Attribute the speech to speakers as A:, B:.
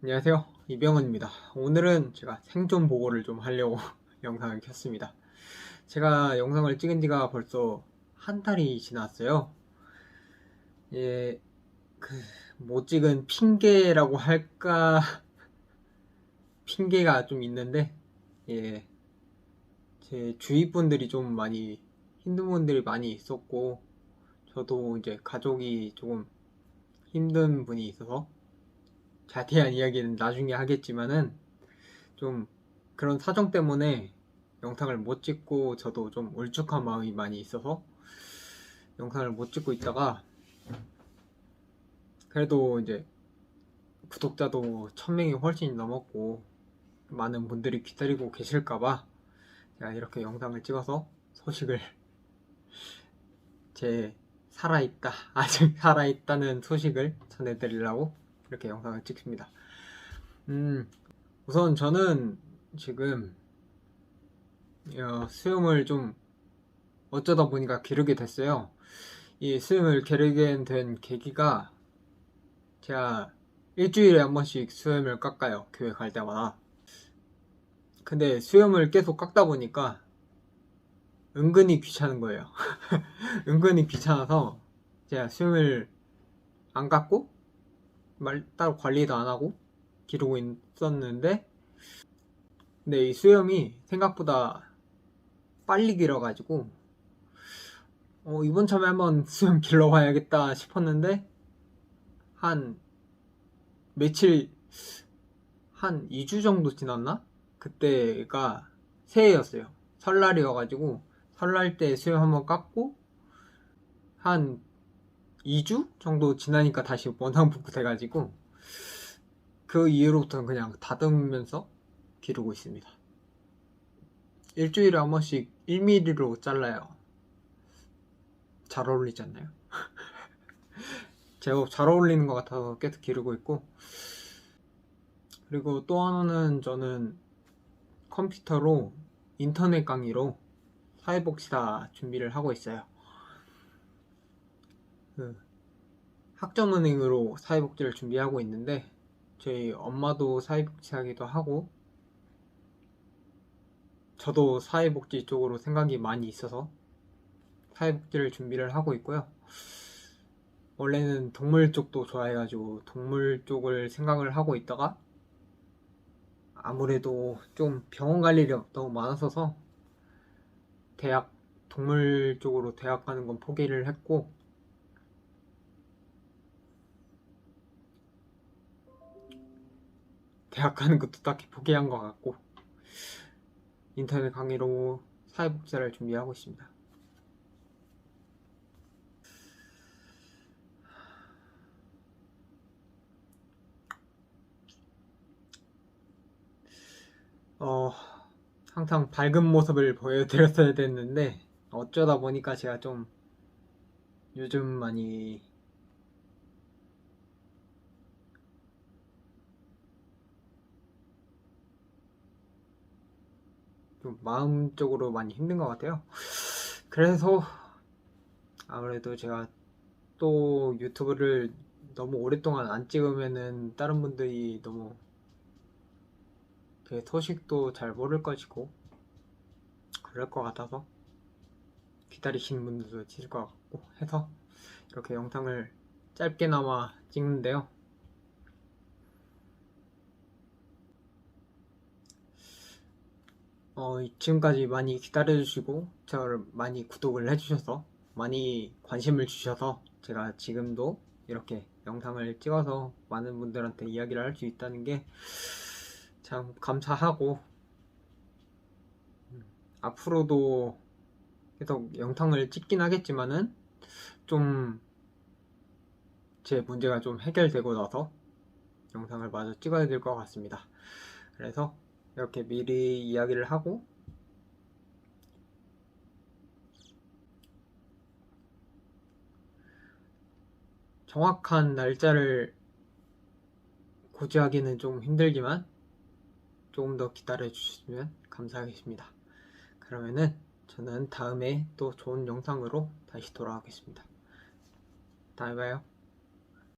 A: 안녕하세요. 이병헌입니다. 오늘은 제가 생존 보고를 좀 하려고 영상을 켰습니다. 제가 영상을 찍은 지가 벌써 한 달이 지났어요. 예, 그, 못 찍은 핑계라고 할까? 핑계가 좀 있는데 예, 제 주위 분들이 좀 많이 힘든 분들이 많이 있었고 저도 이제 가족이 조금 힘든 분이 있어서 자세한 이야기는 나중에 하겠지만은 좀 그런 사정 때문에 영상을 못 찍고 저도 좀 울적한 마음이 많이 있어서 영상을 못 찍고 있다가 그래도 이제 구독자도 1000명이 훨씬 넘었고 많은 분들이 기다리고 계실까봐 제가 이렇게 영상을 찍어서 소식을 제 살아있다 아직 살아있다는 소식을 전해드리려고 이렇게 영상을 찍습니다. 음, 우선 저는 지금 어, 수영을 좀 어쩌다 보니까 기르게 됐어요. 이 수영을 기르게 된 계기가 제가 일주일에 한 번씩 수염을 깎아요. 교회 갈 때마다. 근데 수염을 계속 깎다 보니까 은근히 귀찮은 거예요. 은근히 귀찮아서 제가 수염을 안 깎고 말 따로 관리도 안 하고 기르고 있었는데 근데 이 수염이 생각보다 빨리 길어가지고 어, 이번 참에 한번 수염 길러봐야겠다 싶었는데 한 며칠 한 2주 정도 지났나? 그때가 새해였어요. 설날이어가지고 설날 때 수염 한번 깎고 한 2주 정도 지나니까 다시 원상복구 돼가지고 그 이후로부터는 그냥 다듬으면서 기르고 있습니다. 일주일에 한 번씩 1mm로 잘라요. 잘 어울리지 않나요? 제법 잘 어울리는 것 같아서 계속 기르고 있고 그리고 또 하나는 저는 컴퓨터로 인터넷 강의로 사회복지사 준비를 하고 있어요. 그 학점은행으로 사회복지를 준비하고 있는데 저희 엄마도 사회복지 하기도 하고 저도 사회복지 쪽으로 생각이 많이 있어서 사회복지를 준비를 하고 있고요. 원래는 동물 쪽도 좋아해가지고 동물 쪽을 생각을 하고 있다가 아무래도 좀 병원 갈 일이 너무 많았어서 대학 동물 쪽으로 대학 가는 건 포기를 했고 가는 것도 딱히 포기한 것 같고 인터넷 강의로 사회복지를 준비하고 있습니다. 어, 항상 밝은 모습을 보여드렸어야 됐는데 어쩌다 보니까 제가 좀 요즘 많이 좀 마음적으로 많이 힘든 것 같아요. 그래서 아무래도 제가 또 유튜브를 너무 오랫동안 안 찍으면은 다른 분들이 너무 그 소식도 잘 모를 것이고 그럴 것 같아서 기다리시는 분들도 있을 것 같고 해서 이렇게 영상을 짧게나마 찍는데요. 어, 지금까지 많이 기다려주시고 저를 많이 구독을 해주셔서 많이 관심을 주셔서 제가 지금도 이렇게 영상을 찍어서 많은 분들한테 이야기를 할 수 있다는 게 참 감사하고 음, 앞으로도 계속 영상을 찍긴 하겠지만은 좀 제 문제가 좀 해결되고 나서 영상을 마저 찍어야 될 것 같습니다. 그래서 이렇게 미리 이야기를 하고 정확한 날짜를 고지하기는 좀 힘들지만 조금 더 기다려 주시면 감사하겠습니다. 그러면은 저는 다음에 또 좋은 영상으로 다시 돌아오겠습니다. 다음에 봐요.